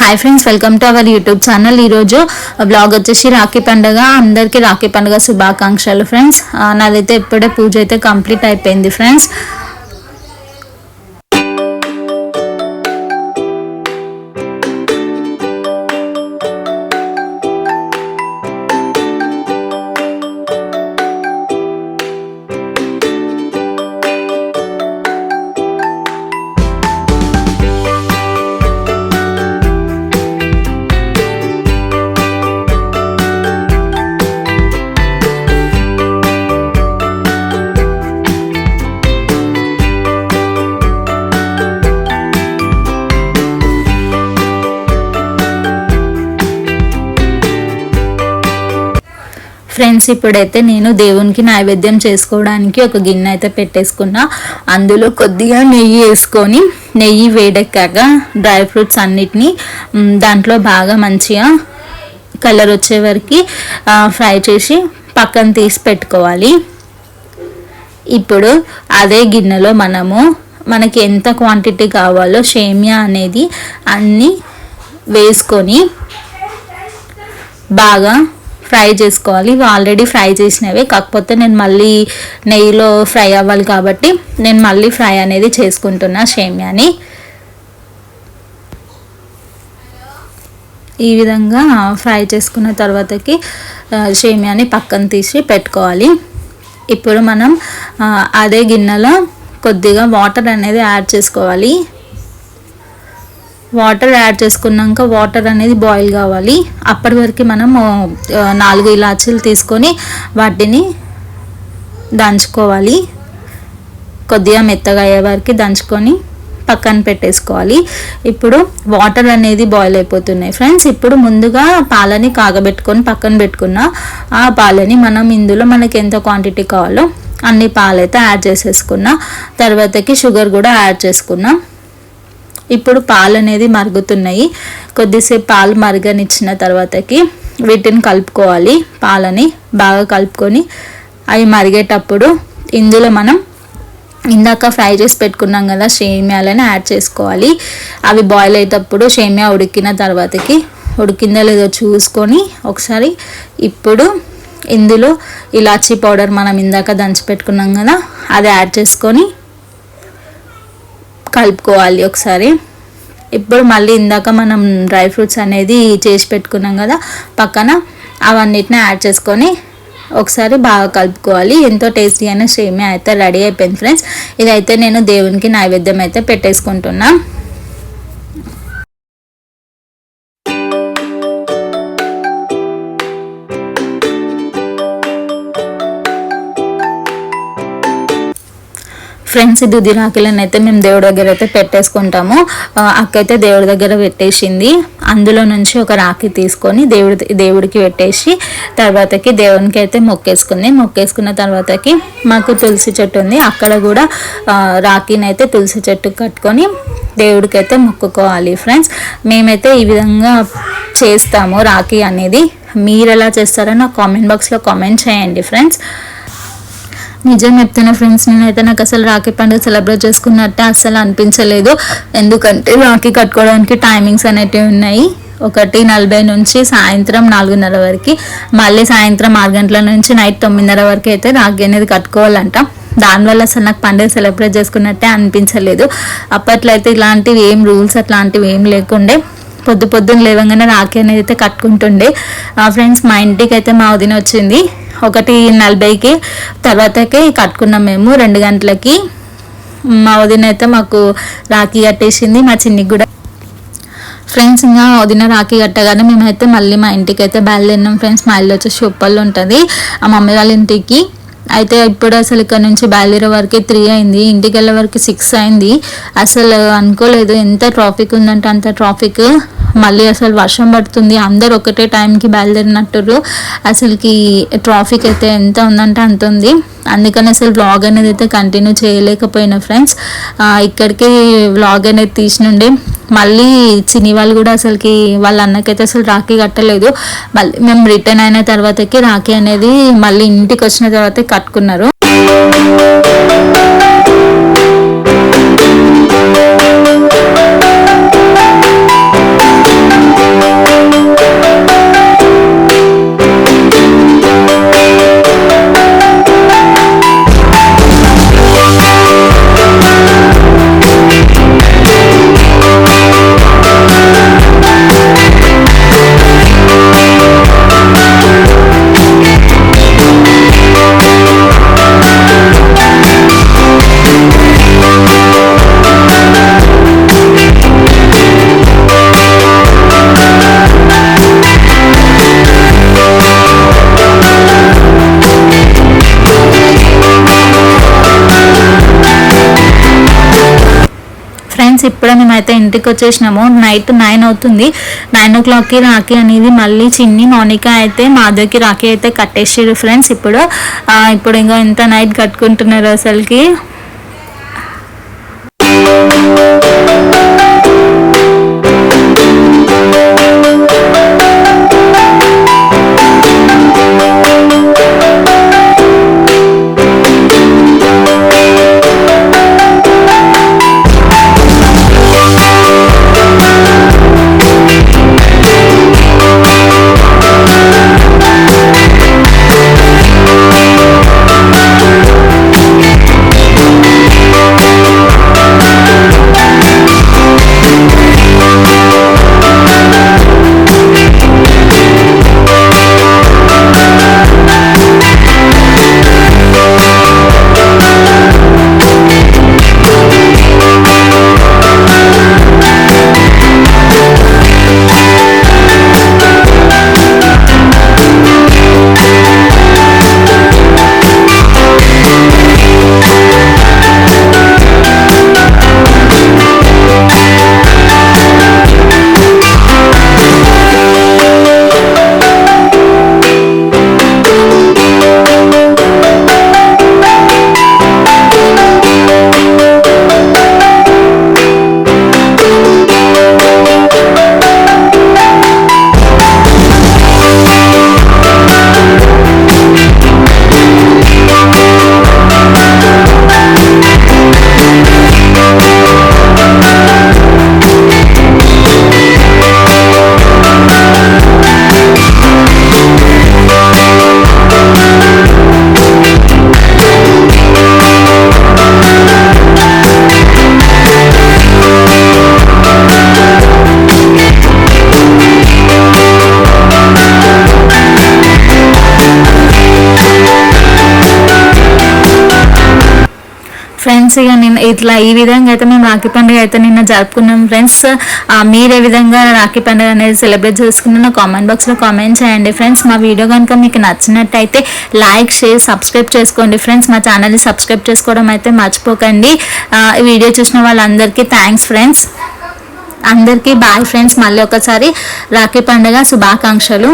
Hi friends welcome to our YouTube channel ఈరోజు blog వచ్చేసి రాఖీ పండుగ. అందరికీ రాఖీ పండుగ శుభాకాంక్షలు ఫ్రెండ్స్ uh, నాదైతే ఇప్పుడే పూజ అయితే కంప్లీట్ అయిపోయింది ఫ్రెండ్స్ ఫ్రెండ్స్ ఇప్పుడైతే నేను దేవునికి నైవేద్యం చేసుకోవడానికి ఒక గిన్నె అయితే పెట్టేసుకున్నా. అందులో కొద్దిగా నెయ్యి వేసుకొని నెయ్యి వేడెక్కాక డ్రై ఫ్రూట్స్ అన్నిటినీ దాంట్లో బాగా మంచిగా కలర్ వచ్చే వరకు ఫ్రై చేసి పక్కన తీసి పెట్టుకోవాలి. ఇప్పుడు అదే గిన్నెలో మనము మనకి ఎంత క్వాంటిటీ కావాలో షేమియా అనేది అన్నీ వేసుకొని బాగా ఫ్రై చేసుకోవాలి. ఇవి ఆల్రెడీ ఫ్రై చేసినవే. కాకపోతే నేను మళ్ళీ నెయ్యిలో ఫ్రై అవ్వాలి కాబట్టి నేను మళ్ళీ ఫ్రై అనేది చేసుకుంటున్నా సేమ్యాని. ఈ విధంగా ఫ్రై చేసుకున్న తర్వాతకి సేమ్యాని షేమియాని పక్కన తీసి పెట్టుకోవాలి. ఇప్పుడు మనం అదే గిన్నెలో కొద్దిగా వాటర్ అనేది యాడ్ చేసుకోవాలి. వాటర్ యాడ్ చేసుకున్నాక వాటర్ అనేది బాయిల్ కావాలి. అప్పటి వరకు మనం నాలుగు ఇలాచీలు తీసుకొని వాటిని దంచుకోవాలి. కొద్దిగా మెత్తగా అయ్యే వరకు దంచుకొని పక్కన పెట్టేసుకోవాలి. ఇప్పుడు వాటర్ అనేది బాయిల్ అయిపోతున్నాయి ఫ్రెండ్స్. ఇప్పుడు ముందుగా పాలని కాగబెట్టుకొని పక్కన పెట్టుకున్న ఆ పాలని మనం ఇందులో మనకి ఎంత క్వాంటిటీ కావాలో అన్ని పాలైతే యాడ్ చేసేసుకున్నా తర్వాతకి షుగర్ కూడా యాడ్ చేసుకున్నాం ఇప్పుడు పాలు అనేది మరుగుతున్నాయి. కొద్దిసేపు పాలు మరగనిచ్చిన తర్వాతకి వీటిని కలుపుకోవాలి. పాలని బాగా కలుపుకొని అవి మరిగేటప్పుడు ఇందులో మనం ఇందాక ఫ్రై చేసి పెట్టుకున్నాం కదా సేమ్యాలని యాడ్ చేసుకోవాలి. అవి బాయిల్ అయ్యేటప్పుడు సేమియా ఉడికిన తర్వాతకి ఉడికిందో లేదో చూసుకొని ఒకసారి ఇప్పుడు ఇందులో ఇలాచీ పౌడర్ మనం ఇందాక దంచి పెట్టుకున్నాం కదా అది యాడ్ చేసుకొని కలుపుకోవాలి ఒకసారి. ఇప్పుడు మళ్ళీ ఇందాక మనం డ్రై ఫ్రూట్స్ అనేది చేసి పెట్టుకున్నాం కదా పక్కన అవన్నిటిని యాడ్ చేసుకొని ఒకసారి బాగా కలుపుకోవాలి. ఎంతో టేస్టీ అయిన సేమియా అయితే రెడీ అయిపోయింది ఫ్రెండ్స్. ఇదైతే నేను దేవునికి నైవేద్యం అయితే పెట్టేసుకుంటున్నా. ఫ్రెండ్స్ ఇది దుదిరాకులను అయితే మేము దేవుడి దగ్గర అయితే పెట్టేసుకుంటాము. అక్కయితే దేవుడి దగ్గర పెట్టేసింది. అందులో నుంచి ఒక రాఖీ తీసుకొని దేవుడి దేవుడికి పెట్టేసి తర్వాతకి దేవునికి అయితే మొక్కేసుకుంది. మొక్కేసుకున్న తర్వాతకి మాకు తులసి చెట్టు ఉంది. అక్కడ కూడా రాఖీని అయితే తులసి చెట్టు కట్టుకొని దేవుడికి అయితే మొక్కుకోవాలి ఫ్రెండ్స్. మేమైతే ఈ విధంగా చేస్తాము రాఖీ అనేది. మీరు ఎలా చేస్తారో నా కామెంట్ బాక్స్లో కామెంట్ చేయండి ఫ్రెండ్స్. నిజం చెప్తున్నా ఫ్రెండ్స్ నేనైతే నాకు అసలు రాఖీ పండుగ సెలబ్రేట్ చేసుకున్నట్టే అస్సలు అనిపించలేదు. ఎందుకంటే రాఖీ కట్టుకోవడానికి టైమింగ్స్ అనేటివి ఉన్నాయి. ఒకటి నలభై నుంచి సాయంత్రం నాలుగున్నర వరకు. మళ్ళీ సాయంత్రం ఆరు గంటల నుంచి నైట్ తొమ్మిదిన్నర వరకు అయితే రాఖీ అనేది కట్టుకోవాలంట. దానివల్ల అసలు నాకు పండుగ సెలబ్రేట్ చేసుకున్నట్టే అనిపించలేదు. అప్పట్లో అయితే ఇలాంటివి ఏం రూల్స్ అట్లాంటివి ఏం లేకుండే. పొద్దు పొద్దున్న లేవగానే రాఖీ అనేది అయితే కట్టుకుంటుండే. ఆ ఫ్రెండ్స్ మా ఇంటికి అయితే మా వదిన వచ్చింది. ఒకటి నలభైకి తర్వాతకి కట్టుకున్నాం మేము రెండు గంటలకి. మా వదిన అయితే మాకు రాఖీ కట్టేసింది మా చిన్నికి కూడా. ఫ్రెండ్స్ ఇంకా వదిన రాఖీ కట్టగానే మేమైతే మళ్ళీ మా ఇంటికి అయితే బయలుదేరినాం ఫ్రెండ్స్ మా ఇల్లు వచ్చేసి ఉప్పల్లో ఉంటుంది. ఆ మమ్మీ వాళ్ళ ఇంటికి. అయితే ఇప్పుడు అసలు ఇక్కడ నుంచి బయలుదేరే వరకు త్రీ అయింది. ఇంటికి వెళ్ళే వరకు సిక్స్ అయింది. అసలు అనుకోలేదు ఎంత ట్రాఫిక్ ఉందంటే అంత ట్రాఫిక్ మళ్ళీ అసలు వర్షం పడుతుంది. అందరు ఒకటే టైంకి బయలుదేరినట్టు అసలుకి ట్రాఫిక్ అయితే ఎంత ఉందంటే అంత ఉంది అందుకని అసలు వ్లాగ్ అనేది అయితే కంటిన్యూ చేయలేకపోయినా ఫ్రెండ్స్ ఇక్కడికి వ్లాగ్ అనేది తీసినుండే మళ్ళీ చిని వాళ్ళు కూడా అసలుకి వాళ్ళ అన్నకైతే అసలు రాఖీ కట్టలేదు. మళ్ళీ మేము రిటర్న్ అయిన తర్వాతకి రాఖీ అనేది మళ్ళీ ఇంటికి వచ్చిన తర్వాత కట్టుకున్నారు. ఫ్రెండ్స్ ఇప్పుడే మేమైతే ఇంటికి వచ్చేసినాము. నైట్ నైన్ అవుతుంది. నైన్ ఓ క్లాక్కి రాఖీ అనేది మళ్ళీ చిన్ని మౌనిక అయితే మాధవ్కి రాఖీ అయితే కట్టేసారు ఫ్రెండ్స్ ఇప్పుడు ఇప్పుడు ఇంకా ఎంత నైట్ కట్టుకుంటున్నారు అసలుకి. ఫ్రెండ్స్ ఇక నేను ఇట్లా ఈ విధంగా అయితే మేము రాఖీ పండుగ అయితే నిన్న జరుపుకున్నాం ఫ్రెండ్స్. మీరు ఏ విధంగా రాఖీ పండుగ అనేది సెలబ్రేట్ చేసుకున్న కామెంట్ బాక్స్లో కామెంట్ చేయండి ఫ్రెండ్స్. మా వీడియో కనుక మీకు నచ్చినట్టయితే లైక్ షేర్ సబ్స్క్రైబ్ చేసుకోండి ఫ్రెండ్స్. మా ఛానల్ని సబ్స్క్రైబ్ చేసుకోవడం అయితే మర్చిపోకండి. ఈ వీడియో చూసిన వాళ్ళందరికీ థ్యాంక్స్ ఫ్రెండ్స్. అందరికీ బాయ్ ఫ్రెండ్స్. మళ్ళీ ఒకసారి రాఖీ పండుగ శుభాకాంక్షలు.